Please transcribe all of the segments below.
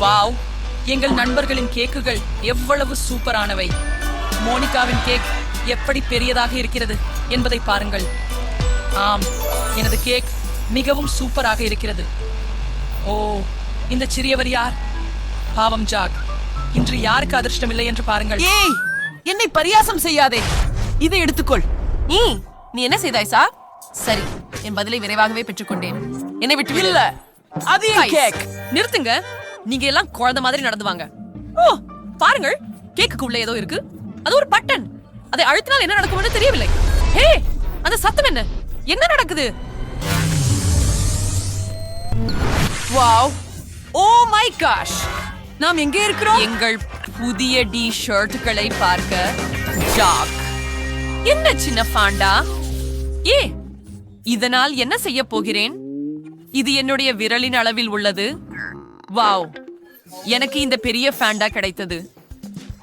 Wow. எங்கள் நண்பர்களின் கேக்குகள் எவ்வளவு சூப்பரானவை. மோனிகாவின் கேக் எப்படி பெரியதாக இருக்கிறது என்பதை பாருங்கள். ஆம் எனது கேக் மிகவும் சூப்பராக இருக்கிறது. ஓ இந்த சிறியவர் யார்? பாவம் ஜாக் இன்று யாருக்கு அதிர்ஷ்டம் இல்லை என்று பாருங்கள். ஏய் என்னை பரியாசம் செய்யாதே. இதை எடுத்துக்கொள். நீ நீ என்ன செய்தாய் சா சரி என் பதிலை விரைவாகவே பெற்றுக்கொண்டேன். என்னை விட்டு இல்ல அது கேக். நிறுத்துங்க. நீங்க எல்லாம் குழந்தை மாதிரி நடந்து வாங்க ஓ பாருங்கள் கேக்குக்கு உள்ள ஏதோ இருக்கு. அது ஒரு பட்டன். அதை அழுத்தினால் என்ன நடக்கும்னு தெரியவில்லை. ஹே அந்த சத்தம் என்ன? என்ன நடக்குது? வாவ். Oh my gosh. நாம் எங்கே இருக்கிறோம்? எங்கள் புதிய டி ஷர்ட்டுகளை பார்க்க. ஜாக். என்ன சின்ன பாண்டா ஏ இதனால் என்ன செய்ய போகிறேன்? இது என்னுடைய விரலின் அளவில் உள்ளது. வாவ். எனக்கு இந்த பெரிய ஃபேண்டா கிடைத்தது.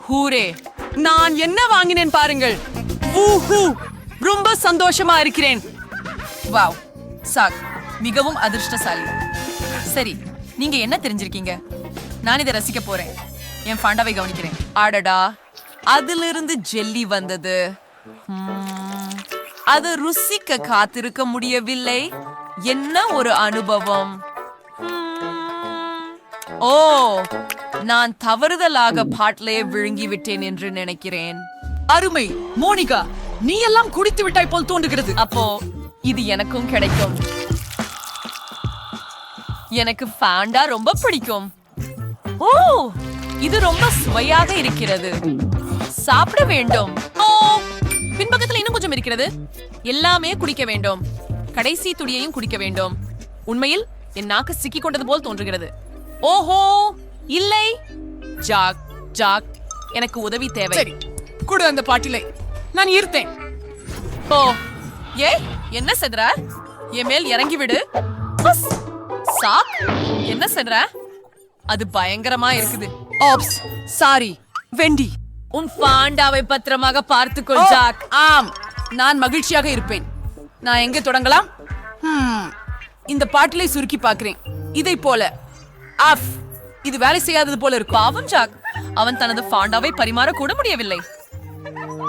ஹூரே நான் என்ன வாங்கினேன் பாருங்கள். வூஹூ ரொம்ப சந்தோஷமா இருக்கிறேன். வாவ் சாக் மிகவும் அதிர்ஷ்டசாலி. சரி நீங்க என்ன தெரிஞ்சிருக்கீங்க? நான் இதை ரசிக்க போறேன். என் ஃபேண்டாவை கவனிக்கிறேன். ஆடடா அதிலிருந்து ஜெல்லி வந்தது. அது ருசிக்க காத்திருக்க முடியவில்லை. என்ன ஒரு அனுபவம். ஓ நான் தவறுதலாக பாட்டிலே விழுங்கி விட்டேன் என்று நினைக்கிறேன். அருமை மோனிகா நீ எல்லாம் குடித்து விட்டாய் போல் தோன்றுகிறது. அப்போ இது எனக்கும் கிடைக்கும். எனக்கு ஃபேண்டா ரொம்ப பிடிக்கும். ஓ இது ரொம்ப சுவையாக இருக்கிறது. சாப்பிட வேண்டும். ஓ பின்பக்கத்துல இன்னும் கொஞ்சம் இருக்கிறது. எல்லாமே குடிக்க வேண்டும். கடைசி துடியையும் குடிக்க வேண்டும். உண்மையில் என் நாக்கு சிக்கிக் கொண்டது போல் தோன்றுகிறது. ஓஹோ இல்லை. ஜாக் ஜாக் எனக்கு உதவி தேவை. சரி கொடு அந்த பாட்டிலை. நான் ஈர்த்தேன். ஓ ஏய் என்ன செதுற? என் மேல் இறங்கி விடு. சாக் என்ன செதுற? அது பயங்கரமா இருக்குது. ஆப்ஸ் சாரி வெண்டி உன் பாண்டாவை பத்திரமாக பார்த்துக்கொள் ஓ, ஜாக். ஆம் நான் மகிழ்ச்சியாக இருப்பேன். நான் எங்க தொடங்கலாம்? இந்த பாட்டிலை சுருக்கி பார்க்கிறேன். இதை போல. ஆஃப் இது வேலை செய்யாதது போல இருக்கும் பாவம் ஜாக். அவன் தனது பாண்டாவை பரிமாற கூட முடியவில்லை.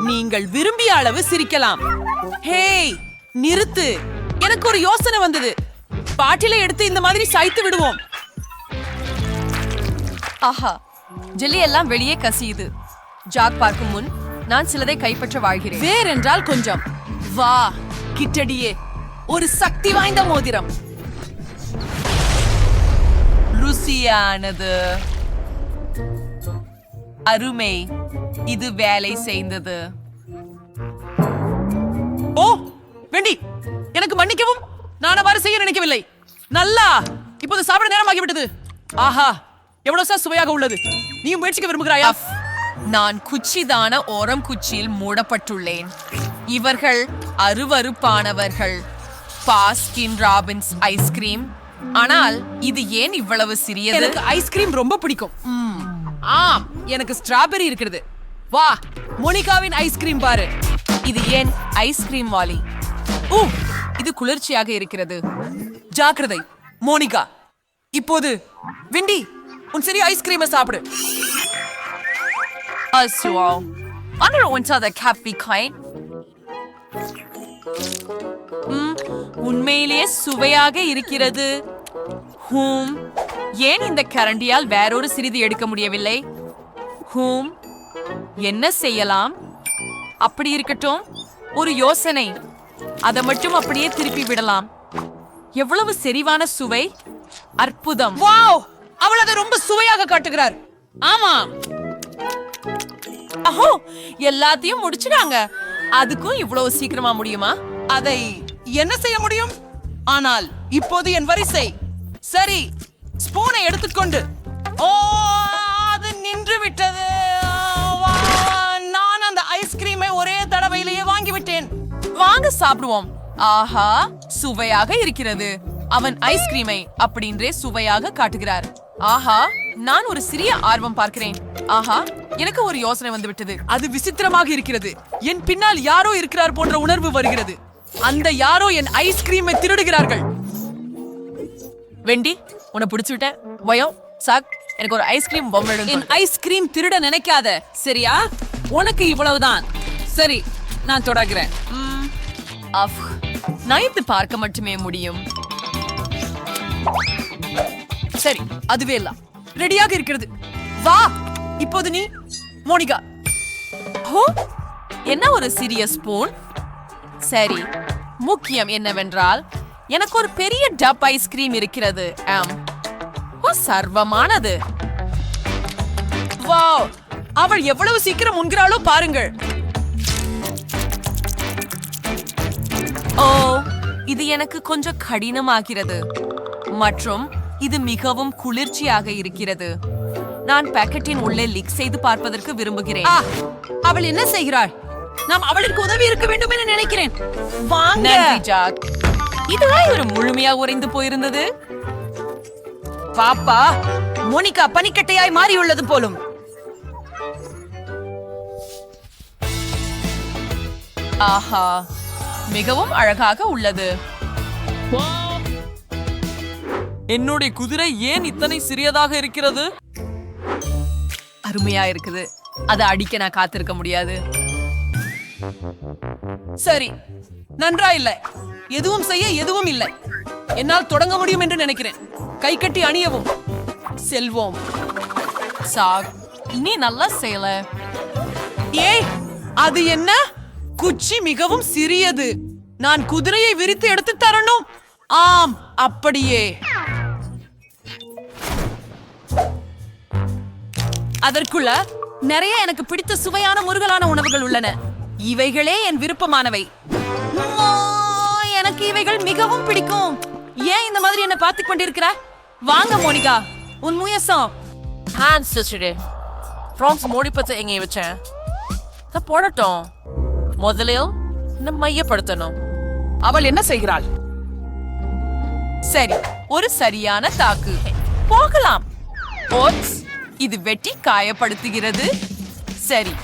நீங்கள் விரும்பிய அளவு சிரிக்கலாம். ஹேய் நிறுத்து. எனக்கு ஒரு யோசனை வந்தது. பாட்டிலை எடுத்து இந்த மாதிரி சாய்த்து விடுவோம். ஆஹா ஜெல்லி எல்லாம் வெளியே கசியுது. ஜாக் பார்க்கும் முன் நான் சிலதை கைப்பற்ற வாழ்கிறேன். வேறென்றால் கொஞ்சம். வா கிட்டடியே. ஒரு சக்தி வாய்ந்த மோதிரம். ருசியானது. அருமை இது வேலை செய்தது. ஓ வெண்டி எனக்கு மன்னிக்கவும் நான் அவ்வாறு செய்ய நினைக்கவில்லை. நல்லா இப்போது சாப்பிட நேரமாகிவிட்டது. ஆஹா எவ்வளவு சார் சுவையாக உள்ளது. நீ முயற்சிக்க விரும்புகிறாயா? நான் குச்சிதான ஓரம் குச்சியில் மூடப்பட்டுள்ளேன். இவர்கள் அருவருப்பானவர்கள் பாஸ்கின் ராபின்ஸ் ஐஸ்கிரீம் ஆனால் இது ஏன் இவ்வளவு சிறியது? எனக்கு ஐஸ்கிரீம் ரொம்ப பிடிக்கும். ஆம் எனக்கு ஸ்ட்ராபெரி இருக்கிறது வா மோனிகாவின் ஐஸ்கிரீம் பாரு. இது ஏன் ஐஸ்கிரீம் வாலி? ஊ இது குளிர்ச்சியாக இருக்கிறது. ஜாக்கிரதை மோனிகா. இப்போது விண்டி உன் சிறிய ஐஸ்கிரீமை சாப்பிடு. அசுவா under unter the cafe kind. ம், உண்மையிலேயே சுவையாக இருக்கிறது. ஹூம் ஏன் இந்த கரண்டியால் வேறொரு சிறிது எடுக்க முடியவில்லை? ஹூம் என்ன செய்யலாம்? அப்படி இருக்கட்டும் ஒரு யோசனை. அதை மட்டும் அப்படியே திருப்பி விடலாம். எவ்வளவு செறிவான சுவை. அற்புதம். வாவ் அவள் அதை ரொம்ப சுவையாக காட்டுகிறார். ஆமா அஹோ எல்லாத்தையும் முடிச்சிடாங்க அதுக்கும் இவ்வளவு சீக்கிரமா முடியுமா? அதை என்ன செய்ய முடியும்? ஆனால் இப்போது என் வரிசை. சரி ஸ்பூனை எடுத்துக்கொண்டு. ஓ அது நின்று விட்டது. வா, நான் அந்த ஐஸ்கிரீமை ஒரே தடவையிலேயே வாங்கி விட்டேன் வாங்க சாப்பிடுவோம். ஆஹா சுவையாக இருக்கிறது. அவன் ஐஸ்கிரீமை அப்படின்றே சுவையாக காட்டுகிறார். ஆஹா நான் ஒரு சிறிய ஆர்வம் பார்க்கிறேன். ஆஹா எனக்கு ஒரு யோசனை வந்து விட்டது அது விசித்திரமாக இருக்கிறது. என் பின்னால் யாரோ இருக்கிறார் போன்ற உணர்வு வருகிறது. அந்த யாரோ என் ஐஸ்கிரீமை திருடுகிறார்கள். வெண்டி உன்னை பிடிச்சு விட்டேன் வயம் சாக் எனக்கு ஒரு ஐஸ்கிரீம் பொம்மை என் ஐஸ்கிரீம் திருட நினைக்காத. சரியா? உனக்கு இவ்வளவுதான். சரி நான் தொடர்கிறேன். அஃப் நைத்து பார்க்க மட்டுமே முடியும். சரி அதுவே எல்லாம். ரெடியாக இருக்கிறது. வா இப்போது நீ மோனிகா. ஹோ என்ன ஒரு சிறிய ஸ்பூன் சரி முக்கியம் என்னவென்றால் எனக்கு ஒரு பெரிய டப் ஐஸ்கிரீம் இருக்கிறது ஆம். ஓ சர்வமானது. வாவ் அவள் எவ்வளவு சீக்கிரம் உண்கிறாளோ பாருங்கள். ஓ இது எனக்கு கொஞ்சம் கடினமாகிறது. மற்றும் இது மிகவும் குளிர்ச்சியாக இருக்கிறது. நான் பாக்கெட்டின் உள்ளே லீக் செய்து பார்ப்பதற்கு விரும்புகிறேன். அவள் என்ன செய்கிறாள்? நாம் அவளுக்கு உதவி இருக்க வேண்டும் என நினைக்கிறேன். வாங்க. ஜாக். இதுதான் ஒரு முழுமையா உறைந்து போயிருந்தது? பாப்பா மோனிகா பனிக்கட்டையாய் மாறியுள்ளது போலும். ஆஹா மிகவும் அழகாக உள்ளது. என்னுடைய குதிரை ஏன் இத்தனை சிறியதாக இருக்கிறது? அருமையா இருக்குது. அதை அடிக்க நான் காத்திருக்க முடியாது. சரி நன்றா இல்லை. எதுவும் செய்ய எதுவும் இல்லை. என்னால் தொடங்க முடியும் என்று நினைக்கிறேன். கை கட்டி அணியவும். செல்வோம். சாக் நீ நல்லா செய்யல. ஏய் அது என்ன? குச்சி மிகவும் சிறியது. நான் குதிரையை விரித்து எடுத்து தரணும். ஆம் அப்படியே. அதற்குள்ள நிறைய எனக்கு பிடித்த சுவையான முருகலான உணவுகள் உள்ளன. இவைகளே என் விருப்பமானவை. எனக்கு இவைகள் மிகவும் பிடிக்கும். ஏன் இந்த மாதிரி என்ன பார்த்து கொண்டிருக்கிற வாங்க மோனிகா. உன் முயசம். ஹேண்ட் சிஸ்டரே ஃப்ரான்ஸ் மோடி பத்தி எங்க வச்சேன்? நான் போடட்டும். முதலில் நம்ம மையப்படுத்தணும். அவள் என்ன செய்கிறாள்? சரி ஒரு சரியான தாக்கு. போகலாம். ஓட்ஸ் இது வெட்டி காயப்படுத்துகிறது. சரி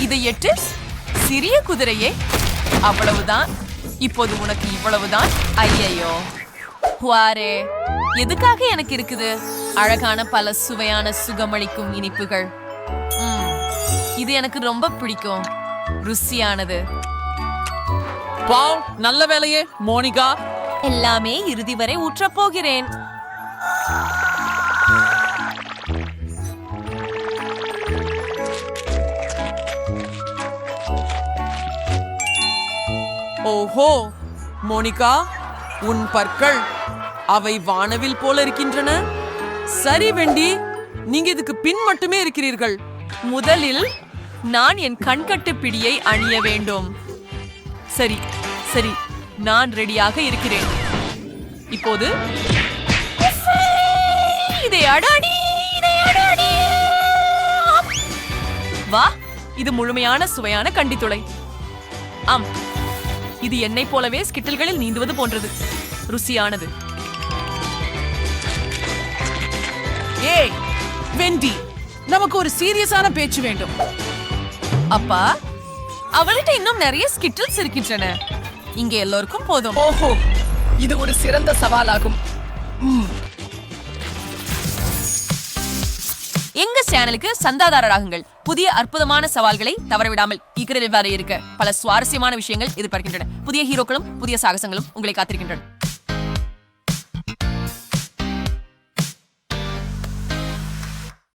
இதை எட்டு. சிறிய குதிரையே அவ்வளவுதான். இப்போது உனக்கு இவ்வளவுதான். ஐயையோ. வாரே எதுக்காக எனக்கு இருக்குது? அழகான பல சுவையான சுகமளிக்கும் இனிப்புகள். ம், இது எனக்கு ரொம்ப பிடிக்கும். ருசியானது. வாவ் நல்ல வேலையே மோனிகா. எல்லாமே இறுதி வரை ஊற்றப் போகிறேன். ஓஹோ மோனிகா உன் பற்கள் அவை வானவில் போல இருக்கின்றன. சரி வெண்டி நீங்க இதுக்கு பின் மட்டுமே இருக்கிறீர்கள். முதலில் நான் என் கண்கட்டு பிடியை அணிய வேண்டும். சரி சரி நான் ரெடியாக இருக்கிறேன். இப்போது இதை அடாடி இதை அடாடி. வா இது முழுமையான சுவையான கண்டித்துளை. ஆம். இது என்னை போலவே ஸ்கிட்டில்களில் நீந்துவது போன்றது. ருசியானது. ஏய் வெண்டி நமக்கு ஒரு சீரியஸான பேச்சு வேண்டும். அப்பா அவள்கிட்ட இன்னும் நிறைய ஸ்கிட்டில்ஸ் இருக்கின்றன. இங்க எல்லோருக்கும் போதும். ஓஹோ இது ஒரு சிறந்த சவாலாகும். எங்க சேனலுக்கு சந்தாதாரராகுங்கள். புதிய அற்புதமான சவால்களை தவறவிடாமல் இக்கிரில் வர இருக்க பல சுவாரஸ்யமான விஷயங்கள் எதிர்பார்க்கின்றன. புதிய ஹீரோக்களும் புதிய சாகசங்களும் உங்களை காத்திருக்கின்றன.